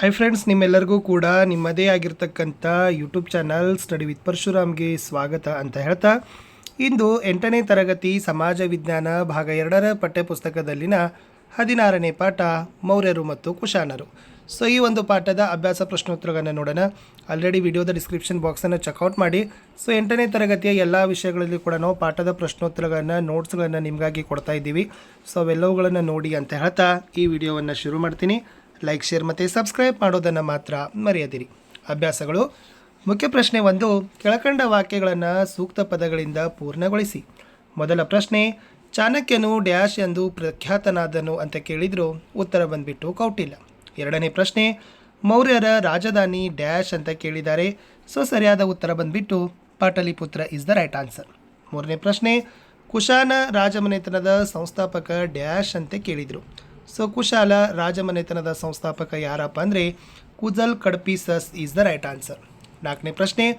Hi friends ನಿಮ್ಮೆಲ್ಲರಿಗೂ ಕೂಡ ನಿಮ್ಮದೇ ಆಗಿರ್ತಕ್ಕಂಥ ಯೂಟ್ಯೂಬ್ ಚಾನಲ್ ಸ್ಟಡಿ ವಿತ್ ಪರಶುರಾಮ್ಗೆ ಸ್ವಾಗತ ಅಂತ ಹೇಳ್ತಾ, ಇಂದು ಎಂಟನೇ ತರಗತಿ ಸಮಾಜ ವಿಜ್ಞಾನ ಭಾಗ ಎರಡರ ಪಠ್ಯಪುಸ್ತಕದಲ್ಲಿನ ಹದಿನಾರನೇ ಪಾಠ, ಮೌರ್ಯರು ಮತ್ತು ಕುಶಾನರು ಸೊ ಈ ಒಂದು ಪಾಠದ ಅಭ್ಯಾಸ ಪ್ರಶ್ನೋತ್ತರಗಳನ್ನು ನೋಡೋಣ. ಆಲ್ರೆಡಿ ವಿಡಿಯೋದ ಡಿಸ್ಕ್ರಿಪ್ಷನ್ ಬಾಕ್ಸನ್ನು ಚೆಕ್ಔಟ್ ಮಾಡಿ. ಸೊ ಎಂಟನೇ ತರಗತಿಯ ಎಲ್ಲ ವಿಷಯಗಳಲ್ಲಿ ಕೂಡ ನಾವು ಪಾಠದ ಪ್ರಶ್ನೋತ್ತರಗಳನ್ನು ನೋಟ್ಸ್ಗಳನ್ನು ನಿಮಗಾಗಿ ಕೊಡ್ತಾ ಇದ್ದೀವಿ. ಸೊ ಅವೆಲ್ಲವುಗಳನ್ನು ನೋಡಿ ಅಂತ ಹೇಳ್ತಾ, ಈ ವಿಡಿಯೋವನ್ನು ಶುರು ಮಾಡ್ತೀನಿ. ಲೈಕ್, ಶೇರ್ ಮತ್ತು ಸಬ್ಸ್ಕ್ರೈಬ್ ಮಾಡೋದನ್ನು ಮಾತ್ರ ಮರೆಯದಿರಿ. ಅಭ್ಯಾಸಗಳು. ಮುಖ್ಯ ಪ್ರಶ್ನೆ ಒಂದು, ಕೆಳಕಂಡ ವಾಕ್ಯಗಳನ್ನು ಸೂಕ್ತ ಪದಗಳಿಂದ ಪೂರ್ಣಗೊಳಿಸಿ. ಮೊದಲ ಪ್ರಶ್ನೆ, ಚಾಣಕ್ಯನು ಡ್ಯಾಶ್ ಎಂದು ಪ್ರಖ್ಯಾತನಾದನು ಅಂತ ಕೇಳಿದ್ರು ಉತ್ತರ ಬಂದ್ಬಿಟ್ಟು ಕೌಟಿಲ್ಯ. ಎರಡನೇ ಪ್ರಶ್ನೆ, ಮೌರ್ಯರ ರಾಜಧಾನಿ ಡ್ಯಾಶ್ ಅಂತ ಕೇಳಿದ್ದಾರೆ ಸೊ ಸರಿಯಾದ ಉತ್ತರ ಬಂದ್ಬಿಟ್ಟು Pataliputra is the right answer ಮೂರನೇ ಪ್ರಶ್ನೆ, ಕುಶಾನ ರಾಜಮನೆತನದ ಸಂಸ್ಥಾಪಕ ಡ್ಯಾಶ್ ಅಂತ ಕೇಳಿದರು. ಸೊ ಕುಶಾಲ ರಾಜಮನೆತನದ ಸಂಸ್ಥಾಪಕ ಯಾರಪ್ಪ ಅಂದರೆ Kujula Kadphises is the right answer. ನಾಲ್ಕನೇ ಪ್ರಶ್ನೆ,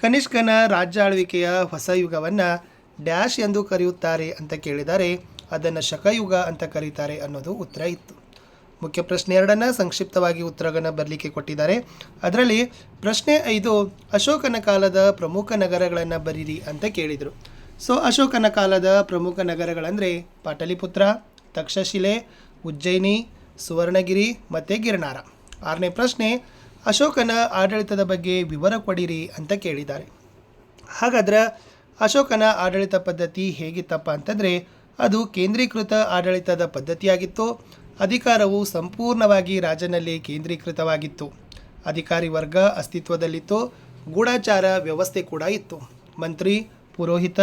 ಕನಿಷ್ಕನ ರಾಜ್ಯ ಆಳ್ವಿಕೆಯ ಹೊಸ ಯುಗವನ್ನು ಡ್ಯಾಶ್ ಎಂದು ಕರೆಯುತ್ತಾರೆ ಅಂತ ಕೇಳಿದರೆ ಅದನ್ನು ಶಕಯುಗ ಅಂತ ಕರೀತಾರೆ ಅನ್ನೋದು ಉತ್ತರ ಇತ್ತು. ಮುಖ್ಯ ಪ್ರಶ್ನೆ ಎರಡನ್ನು ಸಂಕ್ಷಿಪ್ತವಾಗಿ ಉತ್ತರಗಳನ್ನು ಬರಲಿಕ್ಕೆ ಕೊಟ್ಟಿದ್ದಾರೆ. ಅದರಲ್ಲಿ ಪ್ರಶ್ನೆ ಐದು, ಅಶೋಕನ ಕಾಲದ ಪ್ರಮುಖ ನಗರಗಳನ್ನು ಬರೀರಿ ಅಂತ ಕೇಳಿದರು. ಸೊ, ಅಶೋಕನ ಕಾಲದ ಪ್ರಮುಖ ನಗರಗಳಂದರೆ ಪಾಟಲಿಪುತ್ರ, ತಕ್ಷಶಿಲೆ ಉಜ್ಜಯಿನಿ, ಸುವರ್ಣಗಿರಿ ಮತ್ತು ಗಿರ್ನಾರ. ಆರನೇ ಪ್ರಶ್ನೆ, ಅಶೋಕನ ಆಡಳಿತದ ಬಗ್ಗೆ ವಿವರ ಕೊಡಿರಿ ಅಂತ ಕೇಳಿದ್ದಾರೆ. ಹಾಗಾದ್ರೆ ಅಶೋಕನ ಆಡಳಿತ ಪದ್ಧತಿ ಹೇಗಿತ್ತಪ್ಪ ಅಂತಂದರೆ, ಅದು ಕೇಂದ್ರೀಕೃತ ಆಡಳಿತದ ಪದ್ಧತಿಯಾಗಿತ್ತು. ಅಧಿಕಾರವು ಸಂಪೂರ್ಣವಾಗಿ ರಾಜನಲ್ಲಿ ಕೇಂದ್ರೀಕೃತವಾಗಿತ್ತು. ಅಧಿಕಾರಿ ವರ್ಗ ಅಸ್ತಿತ್ವದಲ್ಲಿತ್ತು. ಗೂಢಾಚಾರ ವ್ಯವಸ್ಥೆ ಕೂಡ ಇತ್ತು. ಮಂತ್ರಿ, ಪುರೋಹಿತ,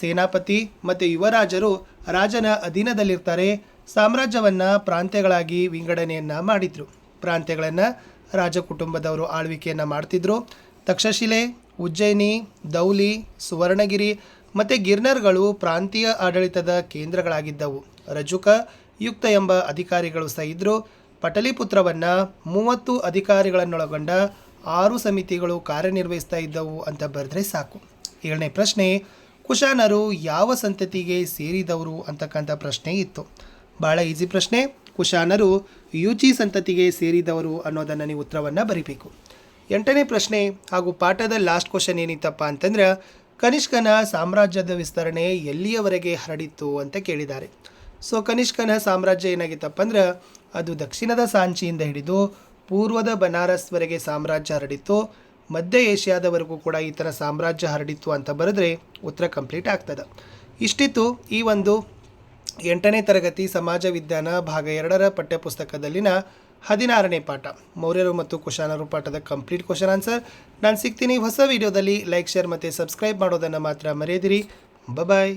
ಸೇನಾಪತಿ ಮತ್ತು ಯುವರಾಜರು ರಾಜನ ಅಧೀನದಲ್ಲಿರ್ತಾರೆ. ಸಾಮ್ರಾಜ್ಯವನ್ನು ಪ್ರಾಂತ್ಯಗಳಾಗಿ ವಿಂಗಡಣೆಯನ್ನು ಮಾಡಿದರು. ಪ್ರಾಂತ್ಯಗಳನ್ನು ರಾಜಕುಟುಂಬದವರು ಆಳ್ವಿಕೆಯನ್ನು ಮಾಡ್ತಿದ್ರು. ತಕ್ಷಶಿಲೆ, ಉಜ್ಜಯಿನಿ, ದೌಲಿ, ಸುವರ್ಣಗಿರಿ ಮತ್ತು ಗಿರ್ನರ್ಗಳು ಪ್ರಾಂತೀಯ ಆಡಳಿತದ ಕೇಂದ್ರಗಳಾಗಿದ್ದವು. ರಜುಕ, ಯುಕ್ತ ಎಂಬ ಅಧಿಕಾರಿಗಳು ಸಹ ಇದ್ದರು ಪಟಲಿಪುತ್ರವನ್ನು ಮೂವತ್ತು ಅಧಿಕಾರಿಗಳನ್ನೊಳಗೊಂಡ ಆರು ಸಮಿತಿಗಳು ಕಾರ್ಯನಿರ್ವಹಿಸ್ತಾ ಇದ್ದವು ಅಂತ ಬರೆದ್ರೆ ಸಾಕು. ಏಳನೇ ಪ್ರಶ್ನೆ, ಕುಶಾನರು ಯಾವ ಸಂತತಿಗೆ ಸೇರಿದವರು ಅಂತಕ್ಕಂಥ ಪ್ರಶ್ನೆ ಇತ್ತು. ಭಾಳ ಈಸಿ ಪ್ರಶ್ನೆ. ಕುಶಾನರು ಯುಚಿ ಸಂತತಿಗೆ ಸೇರಿದವರು ಅನ್ನೋದನ್ನು ನೀವು ಉತ್ತರವನ್ನು ಬರೀಬೇಕು. ಎಂಟನೇ ಪ್ರಶ್ನೆ, ಹಾಗೂ ಪಾಠದ ಲಾಸ್ಟ್ ಕ್ವಶನ್ ಏನಿತ್ತಪ್ಪ ಅಂತಂದ್ರೆ, ಕನಿಷ್ಕನ ಸಾಮ್ರಾಜ್ಯದ ವಿಸ್ತರಣೆ ಎಲ್ಲಿಯವರೆಗೆ ಹರಡಿತ್ತು ಅಂತ ಕೇಳಿದ್ದಾರೆ. ಸೊ ಕನಿಷ್ಕನ ಸಾಮ್ರಾಜ್ಯ ಏನಾಗಿತ್ತಪ್ಪ ಅಂದ್ರೆ, ಅದು ದಕ್ಷಿಣದ ಸಾಂಚಿಯಿಂದ ಹಿಡಿದು ಪೂರ್ವದ ಬನಾರಸ್ವರೆಗೆ ಸಾಮ್ರಾಜ್ಯ ಹರಡಿತ್ತು. ಮಧ್ಯ ಏಷ್ಯಾದವರೆಗೂ ಕೂಡ ಈ ಥರ ಸಾಮ್ರಾಜ್ಯ ಹರಡಿತ್ತು ಅಂತ ಬರೆದ್ರೆ ಉತ್ತರ ಕಂಪ್ಲೀಟ್ ಆಗ್ತದೆ. ಇಷ್ಟಿತ್ತು ಈ ಒಂದು ಎಂಟನೇ ತರಗತಿ ಸಮಾಜ ವಿಜ್ಞಾನ ಭಾಗ ಎರಡರ ಪಠ್ಯಪುಸ್ತಕದಲ್ಲಿನ ಹದಿನಾರನೇ ಪಾಠ. ಮೌರ್ಯರು ಮತ್ತು ಕುಶಾನರು ಪಾಠದ ಕಂಪ್ಲೀಟ್ ಕ್ವಶನ್ ಆನ್ಸರ್. ನಾನು ಸಿಗ್ತೀನಿ ಹೊಸ ವಿಡಿಯೋದಲ್ಲಿ. ಲೈಕ್, ಶೇರ್ ಮತ್ತು ಸಬ್ಸ್ಕ್ರೈಬ್ ಮಾಡೋದನ್ನು ಮಾತ್ರ ಮರೆಯದಿರಿ. ಬಾಯ್